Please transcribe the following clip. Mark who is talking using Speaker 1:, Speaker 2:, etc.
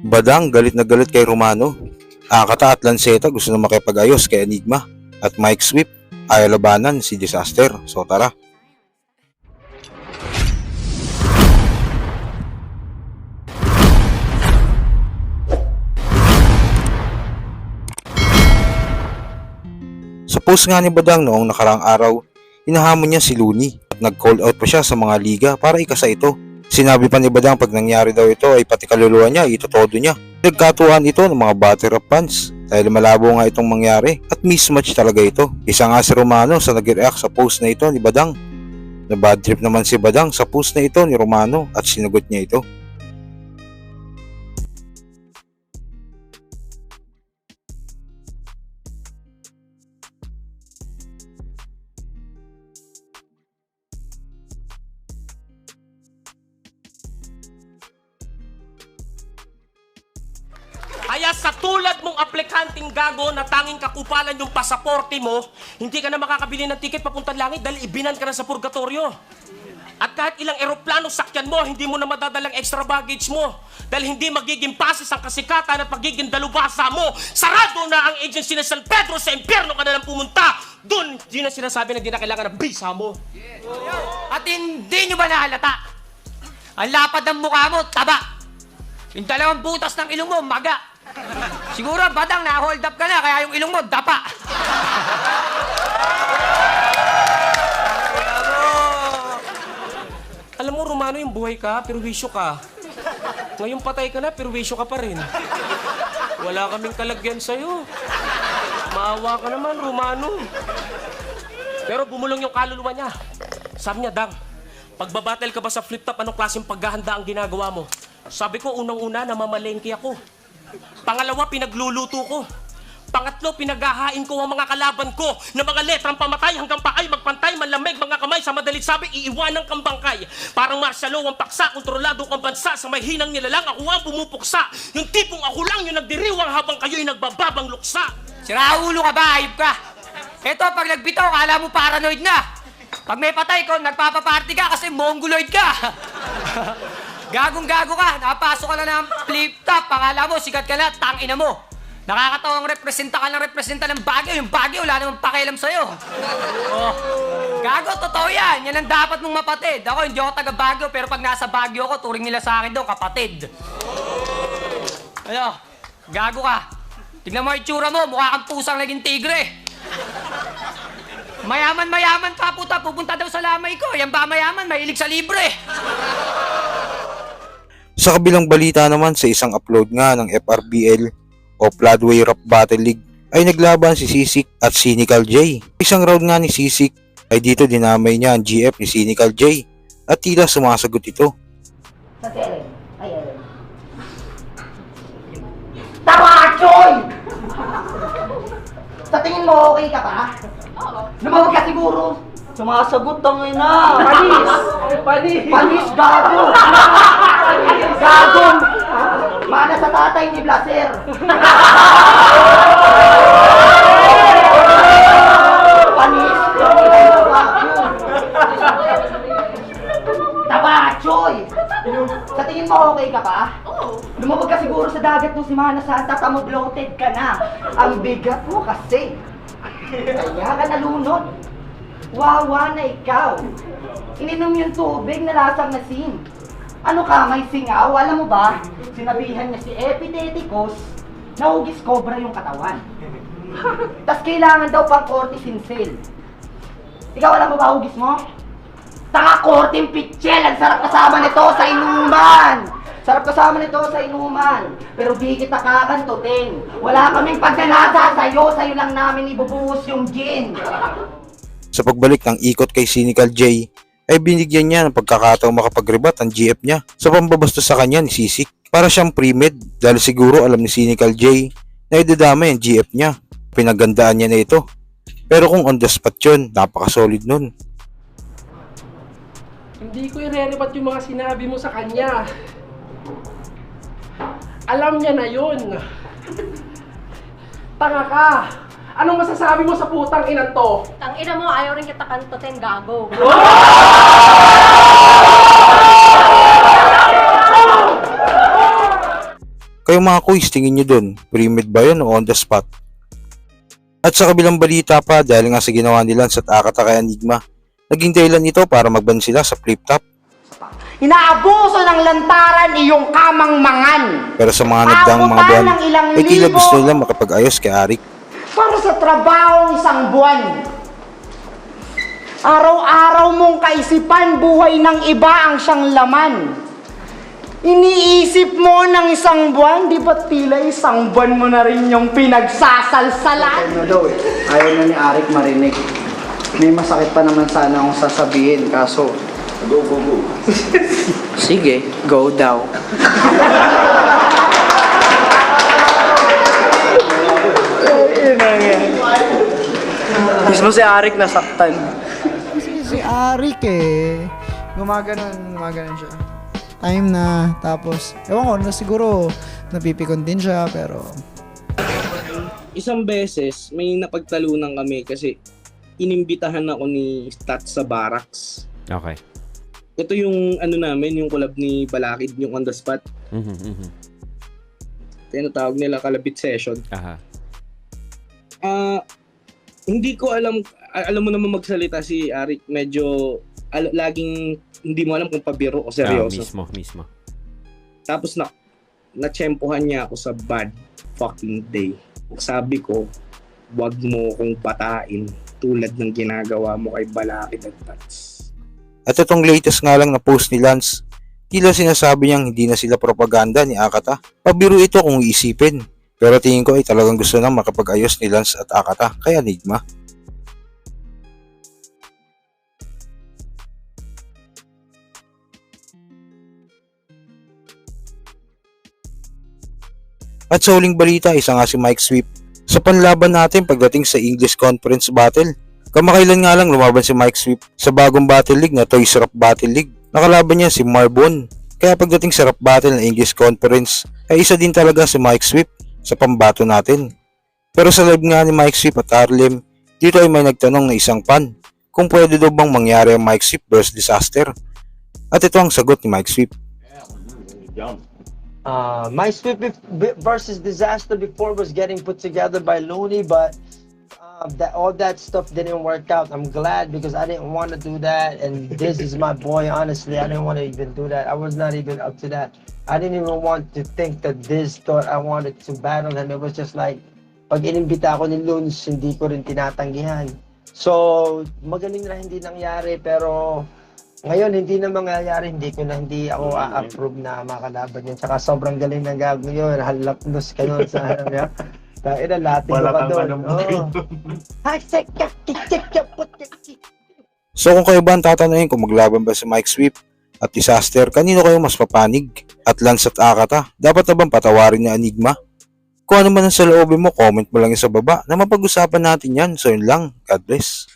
Speaker 1: Badang galit na galit kay Romano. Akata at Lanceta gusto na makipag-ayos kay Enigma. At Mike Swift ayaw labanan si Disaster. So tara. Sa post nga ni Badang noong nakaraang araw, hinahamon niya si Looney at nag-call out pa siya sa mga liga para ikasa ito. Sinabi pa ni Badang pag nangyari daw ito ay pati kaluluwa niya, itotodo niya. Nagkatuwaan ito ng mga batter of fans dahil malabo nga itong mangyari at mismatch talaga ito. Isa nga si Romano sa nag-react sa post na ito ni Badang. Na bad trip naman si Badang sa post na ito ni Romano at sinugot niya ito.
Speaker 2: Kaya sa tulad mong aplikanting gago na tanging kakupalan yung pasaporte mo, hindi ka na makakabili ng tiket papuntang langit dahil ibinan ka na sa purgatorio. At kahit ilang eroplano sakyan mo, hindi mo na madadalang extra baggage mo. Dahil hindi magiging pasis ang kasikatan at magiging dalubasa mo. Sarado na ang agency ng San Pedro sa impyerno ka na lang pumunta. Doon, di na sinasabi na di na kailangan ng visa mo.
Speaker 3: At hindi nyo ba nahalata? Ang lapad ng mukha mo, taba. Yung dalawang butas ng ilong mo, maga. Siguro, badang, na-hold up ka na, kaya yung ilong mo, dapa.
Speaker 2: Alam mo, Romano, yung buhay ka, pero wisyo ka. Ngayon patay ka na, pero wisyo ka pa rin. Wala kaming kalagyan sa'yo. Maawa ka naman, Romano. Pero bumulong yung kaluluwa niya. Sabi niya, Dang, pagbabattle ka ba sa flip-top, anong klaseng paghahanda ang ginagawa mo? Sabi ko, unang-una, namamalengke ako. Pangalawa, pinagluluto ko. Pangatlo, pinaghahain ko ang mga kalaban ko na mga letrang pamatay hanggang paay magpantay, malamig mga kamay sa madalit sabi, iiwanan kang bangkay. Parang martial ang paksa, kontrolado kang bansa, sa may hinang nilalang ako ang pumupuksa. Yung tipong ako lang yung nagdiriwang habang kayo'y nagbababang luksa.
Speaker 3: Siraulo ka ba, ayop ka? Eto, pag nagbitaw, kala mo paranoid na. Pag may patay ko, nagpapaparty ka kasi mongoloid ka. Gagong-gago ka, napasok ka na ng flip-top, pakala mo, sikat ka na, tangina mo. Nakakatawang representa ka ng representa ng Baguio. Yung Baguio, wala namang pakialam sa'yo. Oh. Gago, totoo yan. Yan ang dapat mong mapatid. Ako, hindi ako taga Baguio, pero pag nasa Baguio ako, turing nila sa akin doon, kapatid. Ano? Gago ka. Tignan mo itsura mo, mukha kang pusang naging tigre. Mayaman-mayaman pa, puta. Pupunta daw sa lamay ko. Yan ba mayaman? Mahilig sa libre.
Speaker 1: Sa kabilang balita naman sa isang upload nga ng FRBL o Floodway Rap Battle League ay naglaban si Sisik at Cynical J. Isang round nga ni Sisik ay dito dinamay niya ang GF ni Cynical J at tila sumasagot ito.
Speaker 4: Sa Ellen. Ay, Ellen. Tama, Choy! Sa tingin mo, okay ka ba? Oo. Lumawag ka siguro. Sumasagot ang ina. Panis! Panis! Panis, gago! Gago! Mana sa tatay ni Blaser. Panis! Gago! Taba, Choy! Sa tingin mo okay ka ba? Oo. Lumabag ka siguro sa dagat nung si Mana Santa, tamo bloated ka na. Ang bigat mo kasi. Kaya ka nalunod. Wawa na ikaw. Ininom yung tubig na lasang asin. Ano ka, may singaw? Alam mo ba, sinabihan niya si Epiteticus na hugis cobra yung katawan. Tapos kailangan daw pang cortisin sale. Ikaw alam mo ba hugis mo? Taka korting pitchel! Ang sarap kasama nito sa inuman! Sarap kasama nito sa inuman. Pero di kita kakantutin. Wala kaming pagkanasa sa'yo. Sa'yo lang namin ibubuhos yung gin.
Speaker 1: Sa pagbalik ng ikot kay Cynical J ay binigyan niya ng pagkakataong makapagribat ang GF niya sa pambabastos sa kanya ni Sisik para siyang pre-med dahil siguro alam ni Cynical J na idadama yung GF niya. Pinagandaan niya na ito. Pero kung on the spot yun, napaka-solid nun.
Speaker 5: Hindi ko irrelevant yung mga sinabi mo sa kanya. Alam niya na yun. Tanga ka. Anong masasabi mo sa putang inan to?
Speaker 6: Tang ina mo, ayaw rin kita kantutin, gago.
Speaker 1: Kayo mga quiz, tingin nyo dun, pre-made ba yun o on the spot? At sa kabilang balita pa, dahil nga sa ginawa ni Lance at Akata kay Enigma, naging dahilan ito para magban sila sa flip top.
Speaker 4: Inaabuso ng lantaran iyong kamangmangan.
Speaker 1: Pero sa mga nagdaang mga buwan, ay tila gusto nila makapag-ayos kay Arik.
Speaker 4: Para sa trabaho isang buwan. Araw-araw mong kaisipan, buhay ng iba ang siyang laman. Iniisip mo ng isang buwan, di ba't tila isang buwan mo na rin yung pinagsasalsalan?
Speaker 7: Ano daw eh. Ayaw na ni Arik marinig. May masakit pa naman sana akong sasabihin, kaso... Go, go, go. Sige, go daw. Mismo si Arik nasaktan.
Speaker 8: Kasi si Arik eh, gumaganon, gumaganon siya. Time na, tapos, ewan ko, na siguro, napipikon din siya, pero,
Speaker 9: isang beses may napagtalunan kami kasi inimbitahan ako ni Stat sa barracks.
Speaker 10: Okay.
Speaker 9: Ito yung ano namin, yung collab ni Balakid, yung on the spot.
Speaker 10: Mhm, mhm.
Speaker 9: Tinatawag nila kalabit session.
Speaker 10: Aha.
Speaker 9: Ah, hindi ko alam, alam mo naman magsalita si Arik, medyo al- laging hindi mo alam kung pabiro o
Speaker 10: Ah,
Speaker 9: seryoso.
Speaker 10: mismo, mismo.
Speaker 9: Tapos na natsempohan niya ako sa bad fucking day. Sabi ko, wag mo kong patain tulad ng ginagawa mo kay Balakid at Tats.
Speaker 1: At itong latest nga lang na post ni Lance, tila sinasabi niyang hindi na sila propaganda ni Akata. Pabiro ito kung iisipin. Pero tingin ko ay talagang gusto nang makapag-ayos ni Lance at Akata kay Enigma. At sa huling balita, isa nga si Mike Sweep sa panlaban natin pagdating sa English Conference Battle. Kamakailan nga lang lumaban si Mike Sweep sa bagong Battle League na Toys Rap Battle League. Nakalaban niya si Marbon. Kaya pagdating sa rap battle ng English Conference, ay isa din talaga si Mike Sweep sa pambato natin. Pero sa live nga ni Mike Sweep at Arlem, dito ay may nagtanong na isang fan kung pwede daw bang mangyari ang Mike Sweep versus Disaster. At ito ang sagot ni Mike Sweep.
Speaker 11: Uh, bef- b- versus disaster before was getting put together by Looney, but uh, that all that stuff didn't work out. I'm glad because I didn't want to do that, and this is my boy. Honestly, I didn't want to even do that. I was not even up to that. I didn't even want to think that this thought I wanted to battle him. It was just like, pag inimbita ako ni Loons, hindi ko rin tinatanggihan. So, magaling na hindi nangyari, pero ngayon, hindi na mangyayari, hindi ko na, hindi ako a-approve na makalaban yun. Tsaka sobrang galing ng gago yun, halapnos ka nun sa ano. Tayo na, lating
Speaker 2: Wala
Speaker 11: ka
Speaker 2: kang
Speaker 11: doon.
Speaker 2: anong.
Speaker 1: So kung kayo ba ang tatanungin kung maglaban ba si Mike Sweep at Disaster, kanino kayo mas papanig? At Lance at Akata, dapat na bang patawarin ni Enigma? Kung ano man ang sa loobin mo, comment mo lang sa baba na mapag-usapan natin yan. So yun lang. God bless.